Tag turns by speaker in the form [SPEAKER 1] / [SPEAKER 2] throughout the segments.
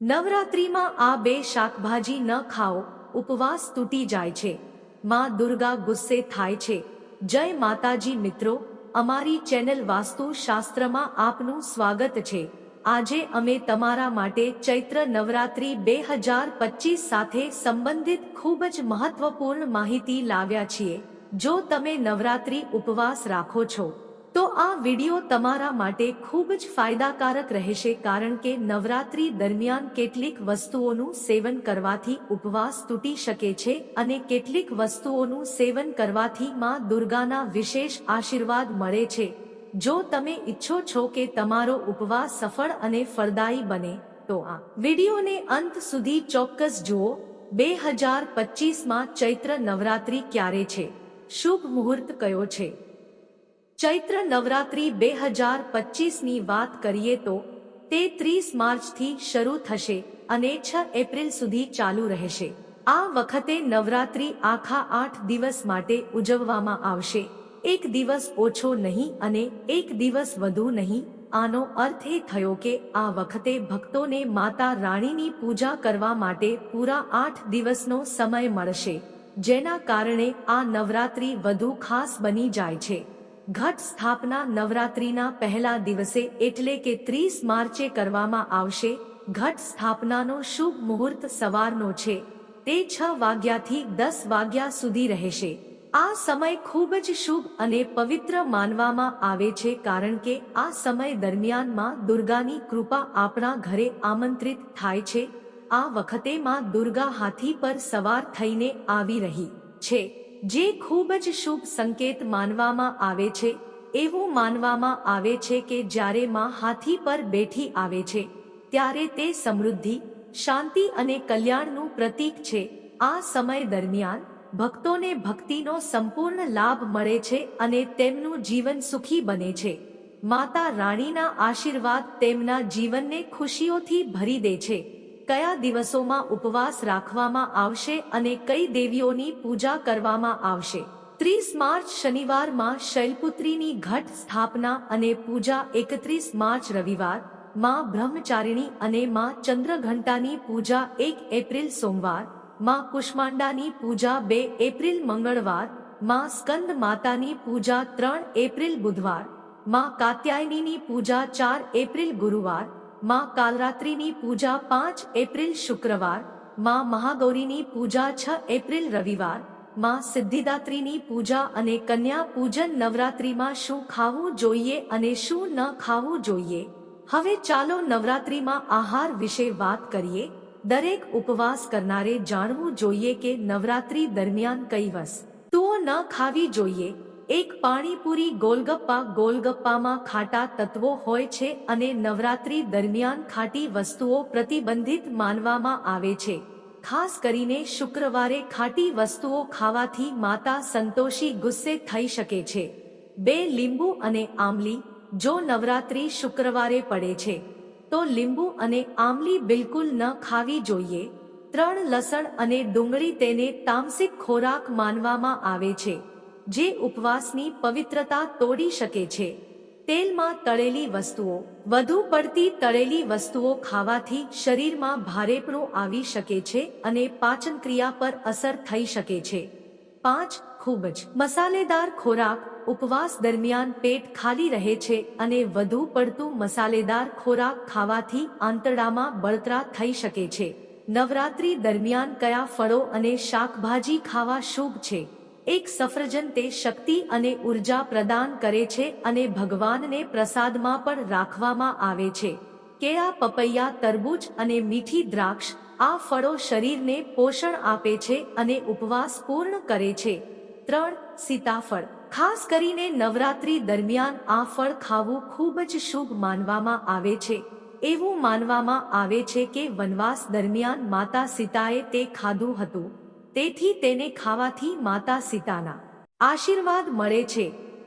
[SPEAKER 1] નવરાત્રિમાં આ બે શાકભાજી ન ખાઓ, ઉપવાસ તૂટી જાય છે. માં દુર્ગા ગુસ્સે થાય છે. જય માતાજી મિત્રો, અમારી ચેનલ વાસ્તુ શાસ્ત્રમાં આપનું સ્વાગત છે. આજે અમે તમારા માટે ચૈત્ર નવરાત્રિ બે હજાર પચીસ સાથે સંબંધિત ખૂબ જ મહત્વપૂર્ણ માહિતી લાવ્યા છીએ. જો તમે નવરાત્રિ ઉપવાસ રાખો છો તો આ વીડિયો તમારા માટે ખૂબ જ ફાયદાકારક રહેશે કારણ કે નવરાત્રી દરમિયાન કેટલીક વસ્તુઓનું સેવન કરવાથી ઉપવાસ તૂટી શકે છે અને કેટલીક વસ્તુઓનું સેવન કરવાથી માં દુર્ગાના વિશેષ આશીર્વાદ મળે છે. જો તમે ઈચ્છો છો કે તમારો ઉપવાસ સફળ અને ફળદાયી બને, તો આ વિડિયોને અંત સુધી ચોક્કસ જુઓ. બે હજાર પચીસમાં ચૈત્ર નવરાત્રી ક્યારે છે? શુભ મુહૂર્ત કયો છે? ચૈત્ર નવરાત્રી બે હજાર પચીસની વાત કરીએ તો તે ત્રીસ માર્ચથી શરૂ થશે અને છ એપ્રિલ સુધી ચાલુ રહેશે. આ વખતે નવરાત્રી આખા આઠ દિવસ માટે ઉજવવામાં આવશે. એક દિવસ ઓછો નહીં અને એક દિવસ વધુ નહીં. આનો અર્થ એ થયો કે આ વખતે ભક્તોને માતા રાણીની પૂજા કરવા માટે પૂરા આઠ દિવસનો સમય મળશે, જેના કારણે આ નવરાત્રી વધુ ખાસ બની જાય છે. ઘટ સ્થાપના નવરાત્રીના પહેલા દિવસે એટલે કે ત્રીસ માર્ચે કરવામાં આવશે. ઘટ સ્થાપનાનો શુભ મુહૂર્ત સવારનો છે. તે છ વાગ્યાથી દસ વાગ્યા સુધી રહેશે. આ સમય ખૂબ જ શુભ અને પવિત્ર માનવામાં આવે છે કારણ કે આ સમય દરમિયાનમાં દુર્ગાની કૃપા આપણા ઘરે આમંત્રિત થાય છે. આ વખતે માં દુર્ગા હાથી પર સવાર થઈને આવી રહી છે. જે ખૂબ જ શુભ સંકેત માનવામાં આવે છે, એવું માનવામાં આવે છે કે જ્યારે માં હાથી પર બેઠી આવે છે, ત્યારે તે સમૃદ્ધિ, શાંતિ અને કલ્યાણનું પ્રતીક છે. આ સમય દરમિયાન ભક્તોને ભક્તિનો સંપૂર્ણ લાભ મળે છે અને તેમનું જીવન સુખી બને છે. માતા રાણીના આશીર્વાદ તેમના જીવનને ખુશીઓથી ભરી દે છે. કયા દિવસોમાં ઉપવાસ રાખવામાં આવશે અને કઈ દેવીઓની પૂજા કરવામાં આવશે? ત્રીસ માર્ચ શનિવારમાં શૈલપુત્રીની ઘટ સ્થાપના અને પૂજા એકત્રીસ માર્ચ રવિવાર, માં બ્રહ્મચારિણી અને માં ચંદ્રઘંટાની પૂજા એક એપ્રિલ સોમવાર, માં કુષ્માંડાની પૂજા બે એપ્રિલ મંગળવાર, માં સ્કંદ માતાની પૂજા ત્રણ એપ્રિલ બુધવાર, માં કાત્યાયનીની પૂજા ચાર એપ્રિલ ગુરુવાર માં કાલરાત્રિની પૂજા પાંચ એપ્રિલ શુક્રવાર, માં મહાગૌરીની પૂજા છ એપ્રિલ રવિવાર, માં સિદ્ધિદાત્રીની પૂજા અને કન્યા પૂજન નવરાત્રિમાં શું ખાવું જોઈએ અને શું ન ખાવું જોઈએ? હવે ચાલો નવરાત્રિમાં આહાર વિશે વાત કરીએ. દરેક ઉપવાસ કરનારે જાણવું જોઈએ કે નવરાત્રિ દરમિયાન કઈ વસ્તુઓ ન ખાવી જોઈએ. એક પાણીપુરી ગોલગપ્પા ગોલગપ્પામાં ખાટા તત્વો હોય છે અને નવરાત્રી દરમિયાન ખાટી વસ્તુઓ પ્રતિબંધિત માનવામાં આવે છે. ખાસ કરીને શુક્રવારે ખાટી વસ્તુઓ ખાવાથી માતા સંતોષી ગુસ્સે થઈ શકે છે. બે લીંબુ અને આમલી જો નવરાત્રી શુક્રવારે પડે છે, તો લીંબુ અને આમલી બિલકુલ ન ખાવી જોઈએ. ત્રણ લસણ અને ડુંગળી તેને તામસિક ખોરાક માનવામાં આવે છે. જે ઉપવાસની પવિત્રતા તોડી શકે છે. તેલમાં તળેલી વસ્તુઓ, વધુ પડતી તળેલી વસ્તુઓ ખાવાથી શરીરમાં ભારેપણું આવી શકે છે અને પાચન ક્રિયા પર અસર થઈ શકે છે. પાંચ, ખૂબ જ મસાલેદાર ખોરાક ઉપવાસ દરમિયાન પેટ ખાલી રહે છે અને વધુ પડતું મસાલેદાર ખોરાક ખાવાથી આંતરડામાં બળતરા થઈ શકે છે. નવરાત્રી દરમિયાન કયા ફળો અને શાકભાજી ખાવા શુભ છે? એક સફરજન તે શક્તિ અને ઊર્જા પ્રદાન કરે છે અને ભગવાનને પ્રસાદમાં પણ રાખવામાં આવે છે. કેળા, પપૈયા, તરબૂચ અને મીઠી દ્રાક્ષ આ ફળો શરીરને પોષણ આપે છે અને ઉપવાસ પૂર્ણ કરે છે. ત્રણ, સીતાફળ. ખાસ કરીને નવરાત્રી દરમિયાન આ ફળ ખાવું ખૂબ જ શુભ માનવામાં આવે છે. એવું માનવામાં આવે છે કે વનવાસ દરમિયાન માતા સીતાએ તે ખાધું હતું. તેથી તેને ખાવાથી માતા સીતાના આશીર્વાદ મળે છે.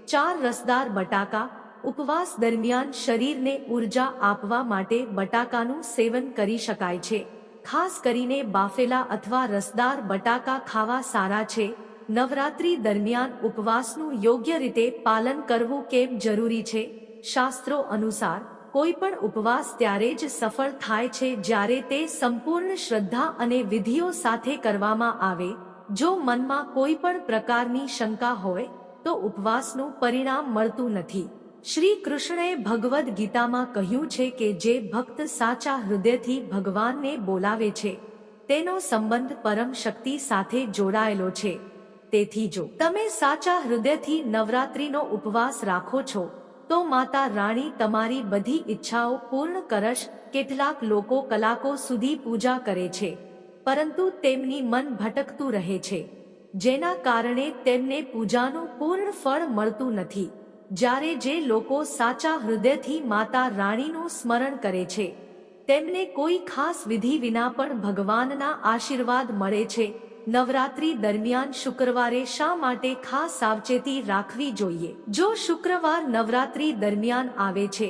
[SPEAKER 1] ચાર રસદાર બટાકા ઉપવાસ દરમિયાન શરીરને ઊર્જા આપવા માટે બટાકાનું સેવન કરી શકાય છે. ખાસ કરીને બાફેલા અથવા રસદાર બટાકા ખાવા સારા છે. નવરાત્રી દરમિયાન ઉપવાસનું યોગ્ય રીતે પાલન કરવું કેમ જરૂરી છે? શાસ્ત્રો અનુસાર કોઈ પણ ઉપવાસ ત્યારે જ સફળ થાય છે જ્યારે તે સંપૂર્ણ શ્રદ્ધા અને વિધિઓ સાથે કરવામાં આવે. જો મનમાં કોઈ પણ પ્રકારની શંકા હોય, તો ઉપવાસનું પરિણામ મળતું નથી. શ્રી કૃષ્ણએ ભગવદ્ ગીતામાં કહ્યું છે કે જે ભક્ત સાચા હૃદયથી ભગવાનને બોલાવે છે, તેનો સંબંધ પરમ શક્તિ સાથે જોડાયેલો છે. તેથી જો તમે સાચા હૃદયથી નવરાત્રીનો ઉપવાસ રાખો છો તો માતા રાણી તમારી બધી ઈચ્છાઓ પૂર્ણ કરશ, કેટલાક લોકો કલાકો સુધી પૂજા કરે છે. પરંતુ તેમની મન ભટકતું રહે છે. જેના કારણે તેમને પૂજાનું પૂર્ણ ફળ મળતું નથી. જ્યારે જે લોકો સાચા હૃદયથી માતા રાણીનું સ્મરણ કરે છે, તેમને કોઈ ખાસ વિધિ વિના પણ ભગવાનના આશીર્વાદ મળે છે. નવરાત્રી દરમિયાન શુક્રવારે શા માટે ખાસ સાવચેતી રાખવી જોઈએ? જો શુક્રવાર નવરાત્રી દરમિયાન આવે છે,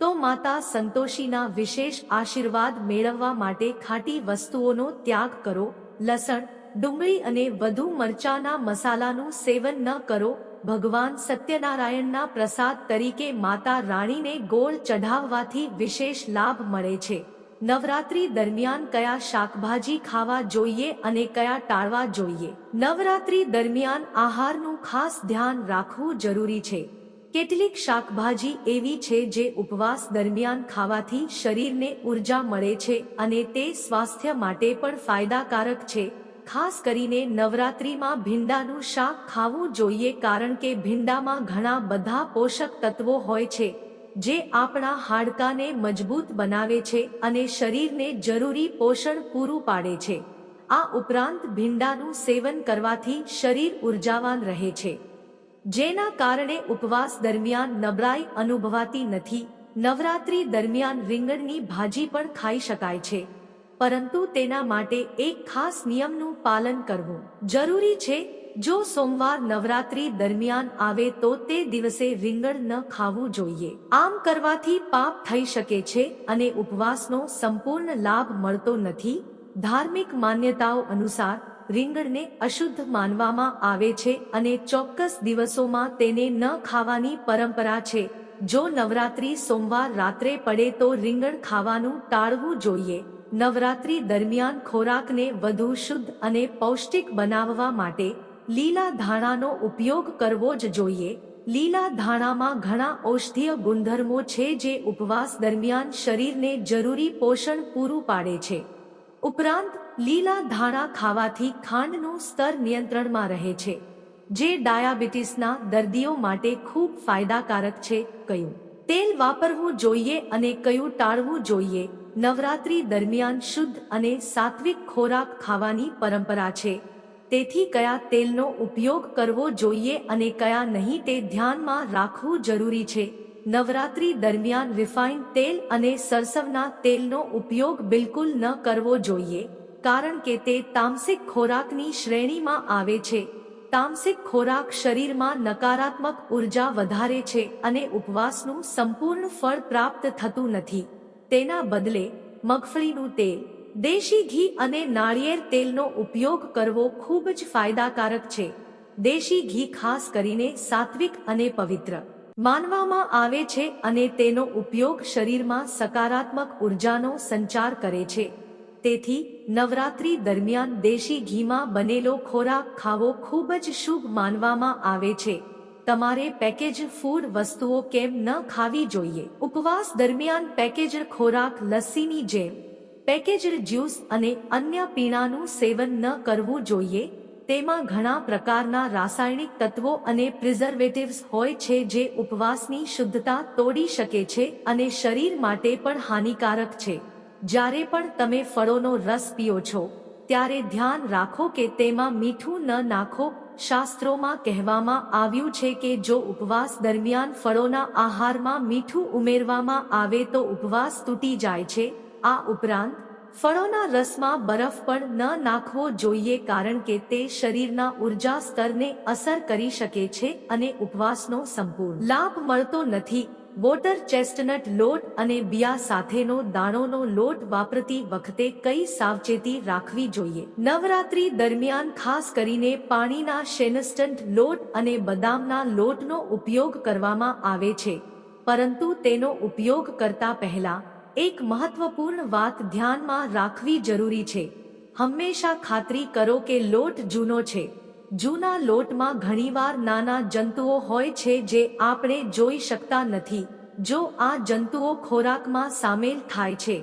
[SPEAKER 1] તો માતા સંતોષીના વિશેષ આશીર્વાદ મેળવવા માટે ખાટી વસ્તુઓનો ત્યાગ કરો. લસણ, ડુંગળી અને વધુ મરચાના મસાલાનું સેવન ન કરો. ભગવાન સત્યનારાયણના પ્રસાદ તરીકે માતા રાણીને ગોળ ચઢાવવાથી વિશેષ લાભ મળે છે. નવરાત્રી દરમિયાન કયા શાકભાજી ખાવા જોઈએ અને કયા ટાળવા જોઈએ? નવરાત્રી દરમિયાન આહારનું ખાસ ધ્યાન રાખવું જરૂરી છે. કેટલીક શાકભાજી એવી છે જે ઉપવાસ દરમિયાન ખાવાથી શરીરને ઊર્જા મળે છે અને તે સ્વાસ્થ્ય માટે પણ ફાયદાકારક છે. ખાસ કરીને નવરાત્રીમાં ભીંડાનું શાક ખાવું જોઈએ કારણ કે ભીંડામાં ઘણા બધા પોષક તત્વો હોય છે. જે આપણા હાડકાને મજબૂત બનાવે છે અને શરીરને જરૂરી પોષણ પૂરું પાડે છે. આ ઉપરાંત ભીંડાનું સેવન કરવાથી શરીર ઉર્જાવાન રહે છે. જેના કારણે ઉપવાસ દરમિયાન નબળાઈ અનુભવાતી નથી, નવરાત્રી દરમિયાન રીંગણની ભાજી પણ ખાઈ શકાય છે. પરંતુ તેના માટે એક ખાસ નિયમનું પાલન કરવું જરૂરી છે જો સોમવાર નવરાત્રી દરમિયાન આવે તો તે દિવસે રીંગણ ન ખાવું જોઈએ. આમ કરવાથી પાપ થઈ શકે છે અને ઉપવાસનો સંપૂર્ણ લાભ મળતો નથી. ધાર્મિક માન્યતાઓ અનુસાર રીંગણને અશુદ્ધ માનવામાં આવે છે અને ચોક્કસ દિવસોમાં તેને ન ખાવાની પરંપરા છે. જો નવરાત્રી સોમવાર રાત્રે પડે તો રીંગણ ખાવાનું ટાળવું જોઈએ. નવરાત્રી દરમિયાન ખોરાકને વધુ શુદ્ધ અને પૌષ્ટિક બનાવવા માટે લીલા ધાણાનો ઉપયોગ કરવો જ જોઈએ. લીલા ધાણામાં ઘણા ઔષધીય ગુણધર્મો છે જે ઉપવાસ દરમિયાન શરીરને જરૂરી પોષણ પૂરું પાડે છે. ઉપરાંત, લીલા ધાણા ખાવાથી ખાંડનું સ્તર નિયંત્રણમાં રહે છે, જે ડાયાબિટીસના દર્દીઓ માટે ખૂબ ફાયદાકારક છે કયું તેલ વાપરવું જોઈએ અને કયું ટાળવું જોઈએ. નવરાત્રી દરમિયાન શુદ્ધ અને સાત્વિક ખોરાક ખાવાની પરંપરા છે. તેથી કયા તેલનો ઉપયોગ કરવો જોઈએ અને કયા નહીં તે ધ્યાનમાં રાખવું જરૂરી છે. નવરાત્રી દરમિયાન રિફાઇન તેલ અને સરસવના તેલનો ઉપયોગ બિલકુલ ન કરવો જોઈએ, કારણ કે તે તામસિક ખોરાકની શ્રેણીમાં આવે છે. તામસિક ખોરાક શરીરમાં નકારાત્મક ઊર્જા વધારે છે અને ઉપવાસનું સંપૂર્ણ ફળ પ્રાપ્ત થતું નથી. તેના બદલે મગફળીનું તેલ દેશી ઘી અને નાળિયેર તેલનો ઉપયોગ કરવો ખૂબ જ ફાયદાકારક છે. દેશી ઘી ખાસ કરીને સાત્વિક અને પવિત્ર માનવામાં આવે છે અને તેનો ઉપયોગ શરીરમાં સકારાત્મક ઉર્જાનો સંચાર કરે છે. તેથી, નવરાત્રી દરમિયાન દેશી ઘીમાં બનેલો ખોરાક ખાવો ખૂબ જ શુભ માનવામાં આવે છે. તમારે પેકેજ ફૂડ વસ્તુઓ કેમ ન ખાવી જોઈએ? ઉપવાસ દરમિયાન પેકેજ ખોરાક લસ્સીની જેમ પેકેજડ જ્યુસ અને અન્ય પીણાનું સેવન ન કરવું જોઈએ, તેમાં ઘણા પ્રકારના રાસાયણિક તત્વો અને પ્રિઝર્વેટિવ્સ હોય છે જે ઉપવાસની શુદ્ધતા તોડી શકે છે અને શરીર માટે પણ હાનિકારક છે. જ્યારે પણ તમે ફળોનો રસ પીઓ છો, ત્યારે ધ્યાન રાખો કે તેમાં મીઠું ન નાખો. શાસ્ત્રોમાં કહેવામાં આવ્યું છે કે જો ઉપવાસ દરમિયાન ફળોના આહારમાં મીઠું ઉમેરવામાં આવે તો ઉપવાસ તૂટી જાય છે. આ ઉપરાંત, ફળોના રસમાં બરફ પણ ન નાખવો જોઈએ કારણ કે તે શરીરના ઊર્જા સ્તરને અસર કરી શકે છે અને ઉપવાસનો સંપૂર્ણ લાભ મળતો નથી. વોટર ચેસ્ટનટ લોટ અને બિયા સાથેનો દાણોનો લોટ વાપરતી વખતે કઈ સાવચેતી રાખવી જોઈએ? નવરાત્રી દરમિયાન ખાસ કરીને પાણીના શેનસ્ટન્ટ લોટ અને બદામના લોટનો ઉપયોગ કરવામાં આવે છે. પરંતુ તેનો ઉપયોગ કરતા પહેલા એક મહત્વપૂર્ણ વાત ધ્યાનમાં રાખવી જરૂરી છે. હંમેશા ખાતરી કરો કે લોટ જૂનો છે. જૂના લોટમાં ઘણીવાર નાના જંતુઓ હોય છે જે આપણે જોઈ શકતા નથી. જો આ જંતુઓ ખોરાકમાં સામેલ થાય છે,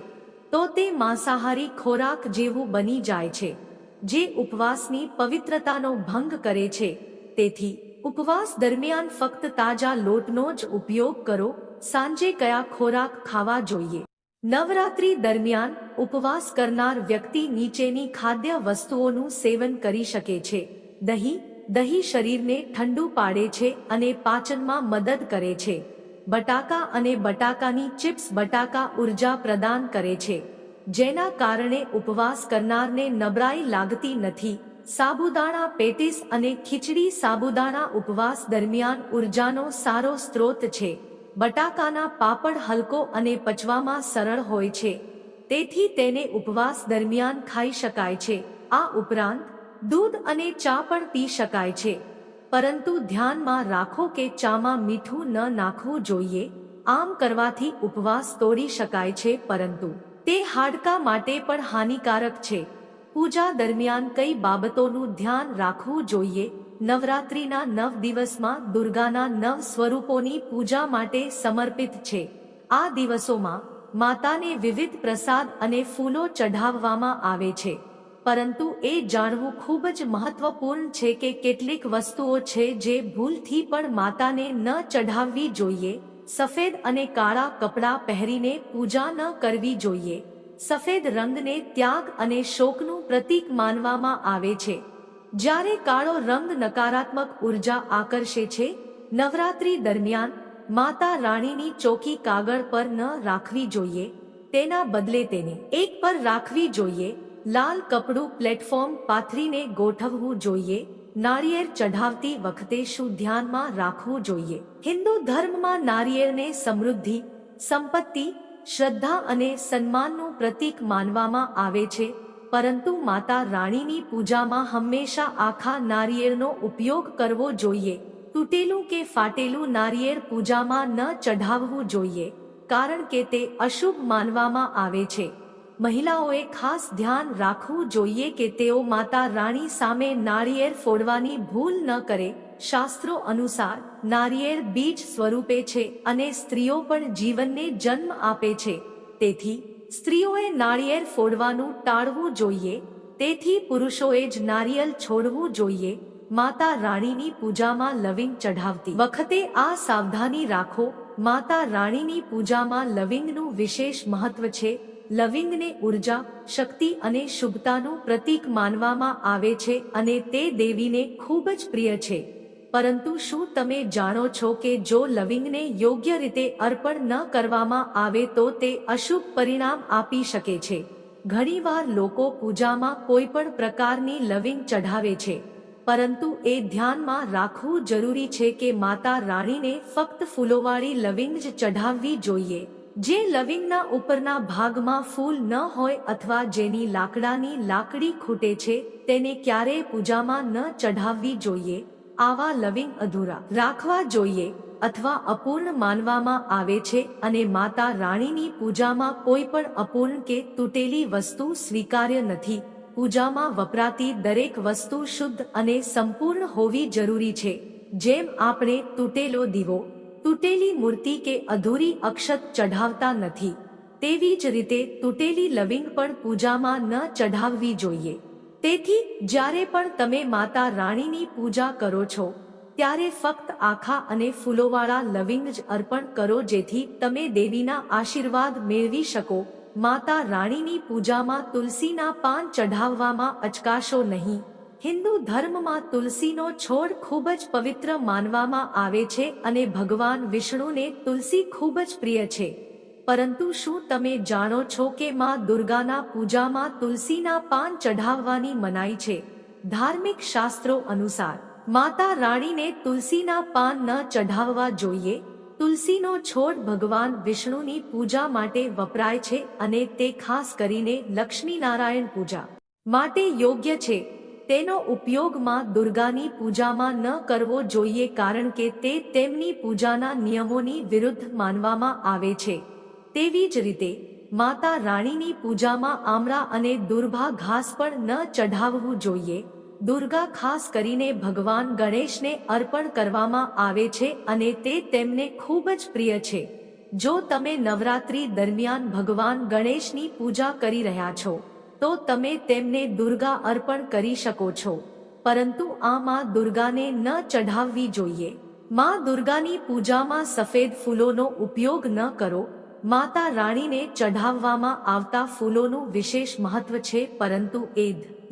[SPEAKER 1] તો તે માંસાહારી ખોરાક જેવું બની જાય છે, જે ઉપવાસની પવિત્રતાનો ભંગ કરે છે. તેથી, ઉપવાસ દરમિયાન ફક્ત તાજા લોટનો જ ઉપયોગ કરો. સાંજે કયા ખોરાક ખાવા જોઈએ? નવરાત્રી દરમિયાન ઉપવાસ કરનાર વ્યક્તિ નીચેની ખાદ્ય વસ્તુઓનું સેવન કરી શકે છે. દહીં દહીં શરીરને ઠંડુ પાડે છે અને પાચનમાં મદદ કરે છે. બટાકા અને બટાકાની ચિપ્સ બટાકા ઊર્જા પ્રદાન કરે છે. જેના કારણે ઉપવાસ કરનારને નબળાઈ લાગતી નથી. સાબુદાણા પેટીસ અને ખીચડી સાબુદાણા ઉપવાસ દરમિયાન ઉર્જાનો સારો સ્ત્રોત છે. બટાકાના પાપડ હલકો અને પચવામાં સરળ હોય છે. તેથી તેને ઉપવાસ દરમિયાન ખાઈ શકાય છે. આ ઉપરાંત, દૂધ અને ચા પણ પી શકાય છે. પરંતુ ધ્યાનમાં રાખો કે ચામાં મીઠું ન નાખવું જોઈએ. આમ કરવાથી ઉપવાસ તોડી શકાય છે, પરંતુ તે હાડકા માટે પણ હાનિકારક છે. પૂજા દરમિયાન કઈ બાબતોનું ધ્યાન રાખવું જોઈએ? નવરાત્રિના નવ દિવસમાં દુર્ગાના નવ સ્વરૂપોની પૂજા માટે સમર્પિત છે. આ દિવસોમાં માતાને વિવિધ પ્રસાદ અને ફૂલો ચઢાવવામાં આવે છે. પરંતુ એ જાણવું ખૂબ જ મહત્વપૂર્ણ છે કે કેટલીક વસ્તુઓ છે જે ભૂલથી પણ માતાને ન ચઢાવવી જોઈએ. સફેદ અને કાળા કપડાં પહેરીને પૂજા ન કરવી જોઈએ. સફેદ રંગને ત્યાગ અને શોકનું પ્રતીક માનવામાં આવે છે. જ્યારે કાળો રંગ નકારાત્મક ઊર્જા આકર્ષે છે, નવરાત્રી દરમિયાન માતા રાણીની ચોકી કાગળ પર ન રાખવી જોઈએ, તેના બદલે તેને એક પર રાખવી જોઈએ, લાલ કપડું પ્લેટફોર્મ પાથરીને ગોઠવવું જોઈએ, નારિયેળ ચઢાવતી વખતે શું ધ્યાનમાં રાખવું જોઈએ? હિન્દુ ધર્મમાં નારિયેળને સમૃદ્ધિ, સંપત્તિ, શ્રદ્ધા અને સન્માનનું પ્રતીક માનવામાં આવે છે. પરંતુ માતા રાણીની પૂજામાં હંમેશા આખા નારિયેળનો ઉપયોગ કરવો જોઈએ. તૂટેલું કે ફાટેલું નારિયેળ પૂજામાં ન ચઢાવવું જોઈએ, કારણ કે તે અશુભ માનવામાં આવે છે. મહિલાઓએ ખાસ ધ્યાન રાખવું જોઈએ કે તેઓ માતા રાણી સામે નાળિયેર ફોડવાની ભૂલ ન કરે. શાસ્ત્રો અનુસાર, નારિયેળ બીજ સ્વરૂપે છે અને સ્ત્રીઓ પણ જીવનને જન્મ આપે છે. તેથી સ્ત્રીઓએ નાળિયેર ફોડવાનું ટાળવું જોઈએ, તેથી પુરુષોએ જ નારિયેલ છોડવું જોઈએ, માતા રાણીની પૂજામાં લવિંગ ચઢાવતી. વખતે આ સાવધાની રાખો, માતા રાણીની પૂજામાં લવિંગનું વિશેષ મહત્વ છે, લવિંગને ઊર્જા, શક્તિ અને શુભતાનું પ્રતીક માનવામાં આવે છે અને તે દેવીને ખૂબ જ પ્રિય છે. પરંતુ શું તમે જાણો છો કે જો લવિંગને યોગ્ય રીતે અર્પણ ન કરવામાં આવે તો તે અશુભ પરિણામ આપી શકે છે? ઘણીવાર લોકો પૂજામાં કોઈ પણ પ્રકારની લવિંગ ચઢાવે છે, પરંતુ એ ધ્યાનમાં રાખવું જરૂરી છે કે માતા રાણીને ફક્ત ફૂલોવાળી લવિંગ જ ચઢાવવી જોઈએ. જે લવિંગના ઉપરના ભાગમાં ફૂલ ન હોય અથવા જેની લાકડાની લાકડી ખૂટે છે, તેને ક્યારેય પૂજામાં ન ચઢાવવી જોઈએ. આવા લવિંગ અધૂરા રાખવા જોઈએ અથવા અપૂર્ણ માનવામાં આવે છે અને માતા રાણીની પૂજામાં કોઈ પણ અપૂર્ણ કે તૂટેલી વસ્તુ સ્વીકાર્ય નથી. પૂજામાં વપરાતી દરેક વસ્તુ શુદ્ધ અને સંપૂર્ણ હોવી જરૂરી છે. જેમ આપણે તૂટેલો દીવો, તૂટેલી મૂર્તિ કે અધૂરી અક્ષત ચઢાવતા નથી. તેવી જ રીતે તૂટેલી લવિંગ પણ પૂજામાં ન ચઢાવવી જોઈએ. તેથી, જ્યારે પણ તમે માતા રાણીની પૂજા કરો છો, ત્યારે ફક્ત આખા અને ફૂલોવાળા લવિંગ જ અર્પણ કરો જેથી તમે દેવીના આશીર્વાદ મેળવી શકો. માતા રાણીની પૂજામાં તુલસીના પાન ચઢાવવામાં અચકાશો નહીં. હિન્દુ ધર્મમાં તુલસીનો છોડ ખૂબ જ પવિત્ર માનવામાં આવે છે અને ભગવાન વિષ્ણુને તુલસી ખૂબ જ પ્રિય છે. પરંતુ શું તમે જાણો છો કે માં દુર્ગાના પૂજામાં તુલસીના પાન ચઢાવવાની મનાઈ છે? ધાર્મિક શાસ્ત્રો અનુસાર, માતા રાણીને તુલસીના પાન ન ચઢાવવા જોઈએ? તુલસીનો છોડ ભગવાન વિષ્ણુની પૂજા માટે વપરાય છે અને તે ખાસ કરીને લક્ષ્મીનારાયણ પૂજા માટે યોગ્ય છે. તેનો ઉપયોગમાં દુર્ગાની પૂજામાં ન કરવો જોઈએ કારણ કે તે તેમની પૂજાના નિયમોની વિરુદ્ધ માનવામાં આવે છે. તેવી જ રીતે, માતા રાણીની પૂજામાં આમળા અને દુર્ભા ઘાસ પણ ન ચઢાવવું જોઈએ. દુર્ગા ખાસ કરીને ભગવાન ગણેશને અર્પણ કરવામાં આવે છે અને તે તેમને ખૂબ જ પ્રિય છે. જો તમે નવરાત્રી દરમિયાન ભગવાન ગણેશની પૂજા કરી રહ્યા છો, તો તમે તેમને દુર્ગા અર્પણ કરી શકો છો. પરંતુ આ માં દુર્ગાને ન ચઢાવવી જોઈએ. માં દુર્ગાની પૂજામાં સફેદ ફૂલોનો ઉપયોગ ન કરો. માતા રાણીને ચઢાવવામાં આવતા ફૂલોનું વિશેષ મહત્વ છે, પરંતુ એ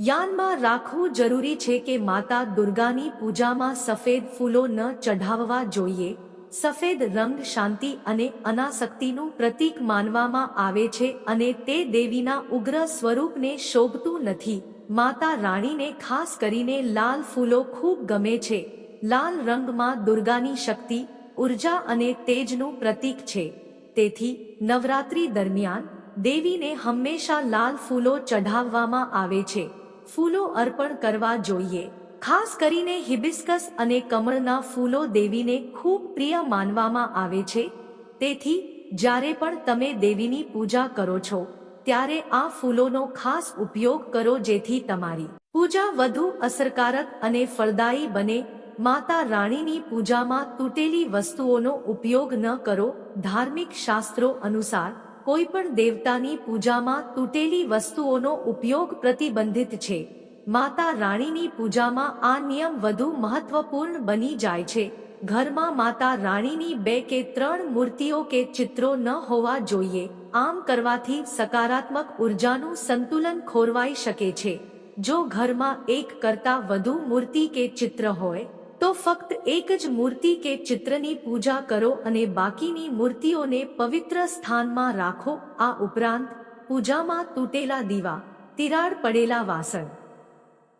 [SPEAKER 1] યાનમાં રાખવું જરૂરી છે કે માતા દુર્ગાની પૂજામાં સફેદ ફૂલો ન ચઢાવવા જોઈએ. સફેદ રંગ શાંતિ અને અનાસક્તિનું પ્રતીક માનવામાં આવે છે અને તે દેવીના ઉગ્ર સ્વરૂપને શોભતું નથી. માતા રાણીને ખાસ કરીને લાલ ફૂલો ખૂબ ગમે છે. લાલ રંગમાં દુર્ગાની શક્તિ, ઊર્જા અને તેજનું પ્રતીક છે. તેથી નવરાત્રી દરમિયાન દેવીને હંમેશા લાલ ફૂલો ચઢાવવામાં આવે છે. ફૂલો અર્પણ કરવા જોઈએ. ખાસ કરીને હિબિસ્કસ અને કમળના ફૂલો દેવીને ખૂબ પ્રિય માનવામાં આવે છે. તેથી, જ્યારે પણ તમે દેવીની પૂજા કરો છો, ત્યારે આ ફૂલોનો ખાસ ઉપયોગ કરો જેથી તમારી પૂજા વધુ અસરકારક અને ફળદાયી બને માતા રાણીની પૂજામાં તૂટેલી વસ્તુઓનો ઉપયોગ ન કરો. ધાર્મિક શાસ્ત્રો અનુસાર, કોઈ પણ દેવતાની પૂજામાં તૂટેલી વસ્તુઓનો ઉપયોગ પ્રતિબંધિત છે. માતા રાણીની પૂજામાં આ નિયમ વધુ મહત્વપૂર્ણ બની જાય છે. ઘરમાં માતા રાણીની બે કે ત્રણ મૂર્તિઓ કે ચિત્રો ન હોવા જોઈએ. આમ કરવાથી સકારાત્મક ઉર્જાનું સંતુલન ખોરવાઈ શકે છે. જો ઘરમાં એક કરતાં વધુ મૂર્તિ કે ચિત્ર હોય તો ફક્ત એક જ મૂર્તિ કે ચિત્રની પૂજા કરો અને બાકીની મૂર્તિઓને પવિત્ર સ્થાનમાં રાખો. આ ઉપરાંત, પૂજામાં તૂટેલા દીવા, તિરાડ પડેલા વાસણ.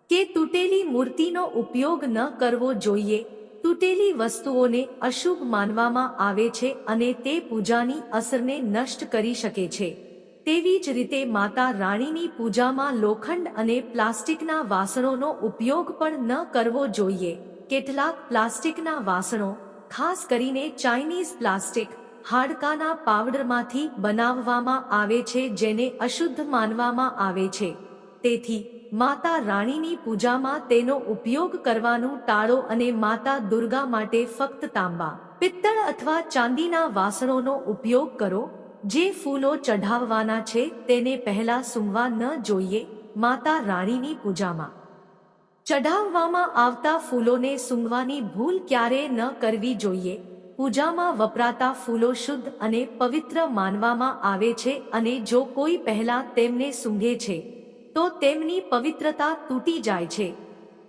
[SPEAKER 1] કે તૂટેલી મૂર્તિનો ઉપયોગ ન કરવો જોઈએ. તૂટેલી વસ્તુઓને અશુભ માનવામાં આવે છે અને તે પૂજાની અસરને નષ્ટ કરી શકે છે. તેવી જ રીતે માતા રાણીની પૂજામાં લોખંડ અને પ્લાસ્ટિકના વાસણોનો ઉપયોગ પણ ન કરવો જોઈએ. કેટલાક પ્લાસ્ટિકના વાસણો, ખાસ કરીને ચાઇનીઝ પ્લાસ્ટિક, હાડકાના પાવડરમાંથી બનાવવામાં આવે છે જેને અશુદ્ધ માનવામાં આવે છે. તેથી, માતા રાણીની પૂજામાં તેનો ઉપયોગ કરવાનું ટાળો અને માતા દુર્ગા માટે ફક્ત તાંબા, પિત્તળ અથવા ચાંદીના વાસણોનો ઉપયોગ કરો, જે ફૂલો ચઢાવવાના છે તેને પહેલા સૂંઘવા ન જોઈએ, માતા રાણીની પૂજામાં. ચઢાવવામાં આવતા ફૂલોને સૂંઘવાની ભૂલ ક્યારે ન કરવી જોઈએ. પૂજામાં વપરાતા ફૂલો શુદ્ધ અને પવિત્ર માનવામાં આવે છે અને જો કોઈ પહેલા તેમને સૂંઘે છે, તો તેમની પવિત્રતા તૂટી જાય છે.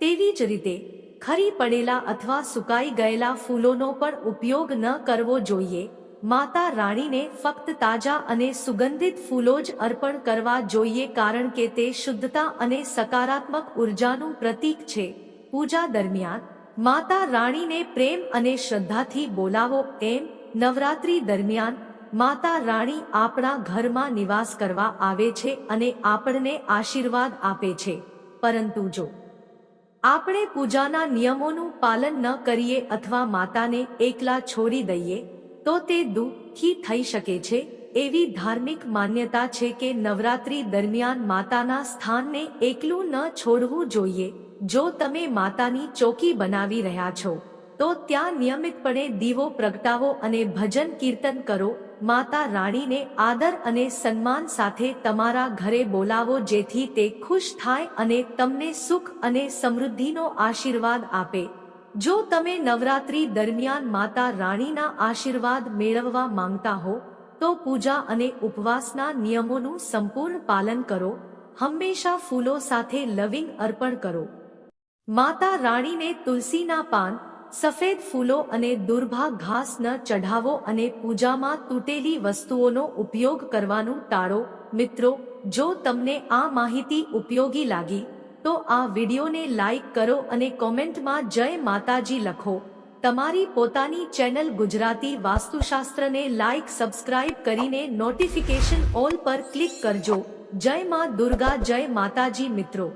[SPEAKER 1] તેવી જ રીતે, ખરી પડેલા અથવા સુકાઈ ગયેલા ફૂલોનો પણ ઉપયોગ ન કરવો જોઈએ. માતા રાણીને ફક્ત તાજા અને સુગંધિત ફૂલો જ અર્પણ કરવા જોઈએ કારણ કે તે શુદ્ધતા અને સકારાત્મક ઉર્જાનું પ્રતીક છે. પૂજા દરમિયાન, માતા રાણીને પ્રેમ અને શ્રદ્ધાથી બોલાવો એમ નવરાત્રી દરમિયાન, માતા રાણી આપણા ઘરમાં નિવાસ કરવા આવે છે અને આપણને આશીર્વાદ આપે છે. પરંતુ જો આપણે પૂજાના નિયમોનું પાલન ન કરીએ અથવા માતાને એકલા છોડી દઈએ તો તે દુઃખી થઈ શકે છે, એવી ધાર્મિક માન્યતા છે કે નવરાત્રી દરમિયાન માતાના સ્થાનને એકલું ન છોડવું જોઈએ. જો તમે માતાની ચોકી બનાવી રહ્યા છો, તો ત્યાં નિયમિતપણે દીવો પ્રગટાવો અને ભજન કીર્તન કરો. માતા રાણીને આદર અને સન્માન સાથે તમારા ઘરે બોલાવો જેથી તે ખુશ થાય અને તમને સુખ અને સમૃદ્ધિનો આશીર્વાદ આપે. જો તમે નવરાત્રી દરમિયાન માતા રાણીના આશીર્વાદ મેળવવા માંગતા હો, તો પૂજા અને ઉપવાસના નિયમોનું સંપૂર્ણ પાલન કરો. હંમેશા ફૂલો સાથે લવિંગ અર્પણ કરો. માતા રાણીને તુલસીના પાન, સફેદ ફૂલો અને દુર્ભા ઘાસ ન ચઢાવો અને પૂજામાં તૂટેલી વસ્તુઓનો ઉપયોગ કરવાનું ટાળો. મિત્રો, જો તમને આ માહિતી ઉપયોગી લાગી તો આ વિડીયોને લાઈક કરો અને કોમેન્ટમાં જય માતાજી લખો. તમારી પોતાની ચેનલ ગુજરાતી વાસ્તુશાસ્ત્રને લાઈક, સબસ્ક્રાઇબ કરીને નોટિફિકેશન ઓલ પર ક્લિક કરજો. જય માં દુર્ગા, જય માતાજી મિત્રો.